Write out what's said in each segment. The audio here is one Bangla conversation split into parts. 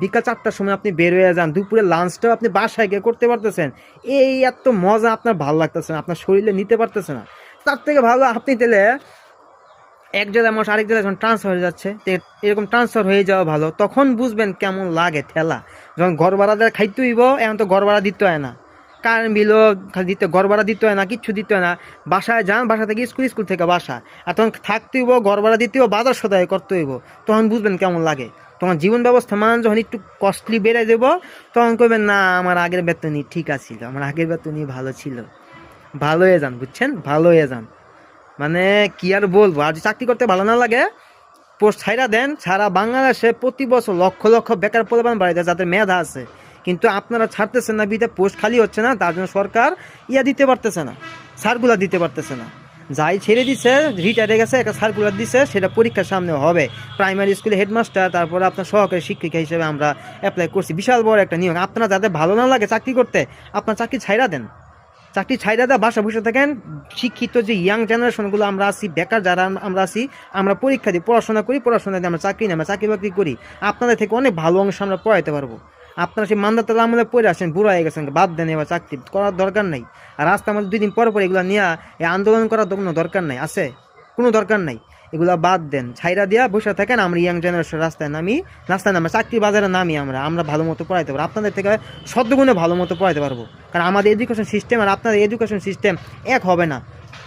বিকাল চারটার সময় আপনি বের হয়ে যান, দুপুরে লাঞ্চটাও আপনি বাসায় গিয়ে করতে পারতেছেন। এই এত মজা আপনার ভালো লাগতেছে না, আপনার শরীরে নিতে পারতেছে না। তার থেকে ভালো আপনি তাহলে এক জায়গায় মানুষ আরেক জায়গায় যখন ট্রান্সফার হয়ে যাচ্ছে এরকম ট্রান্সফার হয়ে যাওয়া ভালো, তখন বুঝবেন কেমন লাগে ঠেলা। যখন ঘর ভাড়া খাইতে হইব, এখন তো ঘর ভাড়া দিতে হয় না। কারেন্ট বিলও খালি দিতে ঘর ভাড়া দিতে হয় না, কিচ্ছু দিতে হয় না। বাসায় যান, বাসা থেকে স্কুল স্কুল থেকে বাসা। আর তখন থাকতে হইব ঘর ভাড়া দিতে হইব, বাজার সদায় করতে হইব, তখন বুঝবেন কেমন লাগে। তখন জীবন ব্যবস্থা মান যখন একটু কস্টলি বেড়ে দেব তখন কইবেন না, আমার আগের বেতনই ঠিক আছিল আমার আগের বেতনই ভালো ছিল। ভালো হয়ে যান, বুঝছেন? ভালো হয়ে যান। মানে কি আর বলব, আর চাকরি করতে ভালো না লাগে, পোস্ট ছাইরা দেন, সারা বাংলাদেশে প্রতি বছর লক্ষ লক্ষ বেকার পরিমাণ বাড়িতে যাদের মেধা আছে। কিন্তু আপনারা ছাড়তেছেন না বিদে পোস্ট খালি হচ্ছে না, তার জন্য সরকার ইয়া দিতে পারতেছে না সার্কুলার দিতে পারতেছে না। যাই ছেড়ে দিছে রিটায়ারে গেছে, একটা সার্কুলার দিছে, সেটা পরীক্ষার সামনে হবে। প্রাইমারি স্কুলে হেডমাস্টার তারপরে আপনার সহকারী শিক্ষিকা হিসেবে আমরা অ্যাপ্লাই করছি। বিশাল বড় একটা নিয়ম। আপনারা যাদের ভালো না লাগে চাকরি করতে, আপনার চাকরি ছাইরা দেন। চাকরি ছাইরা দেওয়া বাসা বসে থাকেন। শিক্ষিত যে ইয়াং জেনারেশনগুলো আমরা আছি, বেকার যারা আমরা আছি, আমরা পরীক্ষা দিই পড়াশোনা করি পড়াশোনা দিয়ে আমরা চাকরি নিই, আমরা চাকরি বাকরি করি। আপনাদের থেকে অনেক ভালো অংশ আমরা পড়াইতে পারব। আপনারা সেই মান্দাতাল আমলে পড়ে আসেন, বুড়া হয়ে গেছেন, বাদ দেন এবার চাকরি, করার দরকার নাই। আর রাস্তা আমাদের দুই দিন পর পর এগুলো নিয়ে এই আন্দোলন করার কোনো দরকার নাই, আছে? কোনো দরকার নাই। এগুলা বাদ দেন, ছাইরা দিয়া বসে থাকেন, আমরা ইয়াং জেনারেশন রাস্তায় নামি, রাস্তায় নামে, চাকরি বাজারে নামি আমরা আমরা ভালো মতো পড়াইতে পারব, আপনাদের থেকে সদ্যগুণে ভালো মতো পড়াইতে পারব। কারণ আমাদের এডুকেশন সিস্টেম আর আপনাদের এডুকেশন সিস্টেম এক হবে না।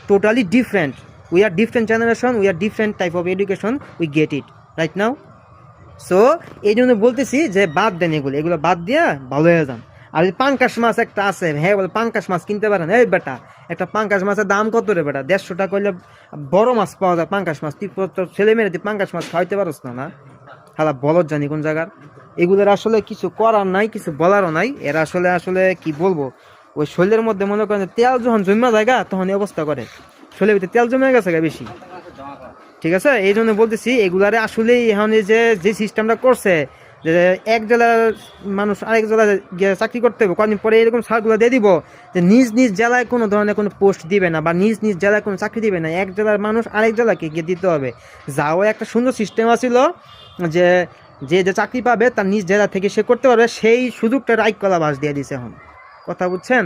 Totally different we are different generation we are different type of education we get it right now so এই জন্য বলতেছি যে বাদ দেন এগুলো। এগুলো বাদ দিয়ে ভালো হয়ে যান। আর যদি পাঙ্কাশ মাছ একটা আছে হ্যাঁ বলে পাঙ্কাশ মাছ কিনতে পারেন। এই বেটা, একটা পাঙ্কাশ মাছের দাম কত রে বেটা? দেড়শো টাকা করলে বড় মাছ পাওয়া যায় পাঙ্কাশ মাছ। তুই তোর ছেলে মেয়েরা তুই পাঙ্কাশ মাছ খাওয়াইতে পারস না না? হালা বলত জানি কোন জায়গার। এগুলোর আসলে কিছু করার নাই, কিছু বলারও নাই। এরা আসলে আসলে কি বলব? ওই শরীরের মধ্যে মনে করেন তেল যখন জমা জায়গা তখন অবস্থা করে। শরীরের ভিতরে তেল জমে গেছে গা বেশি। ঠিক আছে? এই জন্য বলতেছি, এগুলারে আসলে এখন যে যে সিস্টেমটা করছে, যে এক জেলার মানুষ আরেক জেলায় গিয়ে চাকরি করতে হবে, কদিন পরে এরকম সারগুলো দিয়ে দিব, যে নিজ নিজ জেলায় কোনো ধরনের কোনো পোস্ট দিবে না, বা নিজ নিজ জেলায় কোনো চাকরি দিবে না, এক জেলার মানুষ আরেক জেলাকে গিয়ে দিতে হবে। যাও, একটা সুন্দর সিস্টেম আছিল, যে যে যে চাকরি পাবে, তার নিজ জেলা থেকে সে করতে পারবে, সেই সুযোগটা রাইক কলা বাস দিয়ে দিছে এখন। কথা বুঝছেন?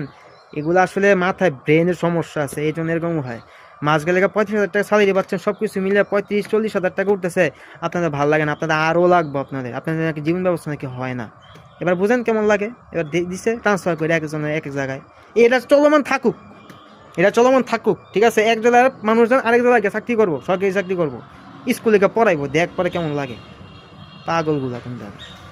এগুলো আসলে মাথায় ব্রেনের সমস্যা আছে এই জন্য এরকম হয়। মাস গেলে পঁয়ত্রিশ হাজার টাকা স্যালারি পাচ্ছেন সব কিছু মিলে পঁয়ত্রিশ, চল্লিশ হাজার টাকা উঠতেছে। আপনাদের ভালো লাগে না, আপনাদের আরও লাগবে আপনাদের। আপনাদের নাকি জীবন ব্যবস্থা নাকি হয় না। এবার বুঝেন কেমন লাগে? এবার দিছে ট্রান্সফার করে একজনের এক এক জায়গায়। এটা চলমান থাকুক। এটা চলমান থাকুক, ঠিক আছে? এক জেলার মানুষজন আরেক জেলায় চাকরি করব, সরকারি চাকরি করব। স্কুলে গিয়ে পড়াইবো, দেখ পরে কেমন লাগে। পাগলগুলা কোন জায়গায়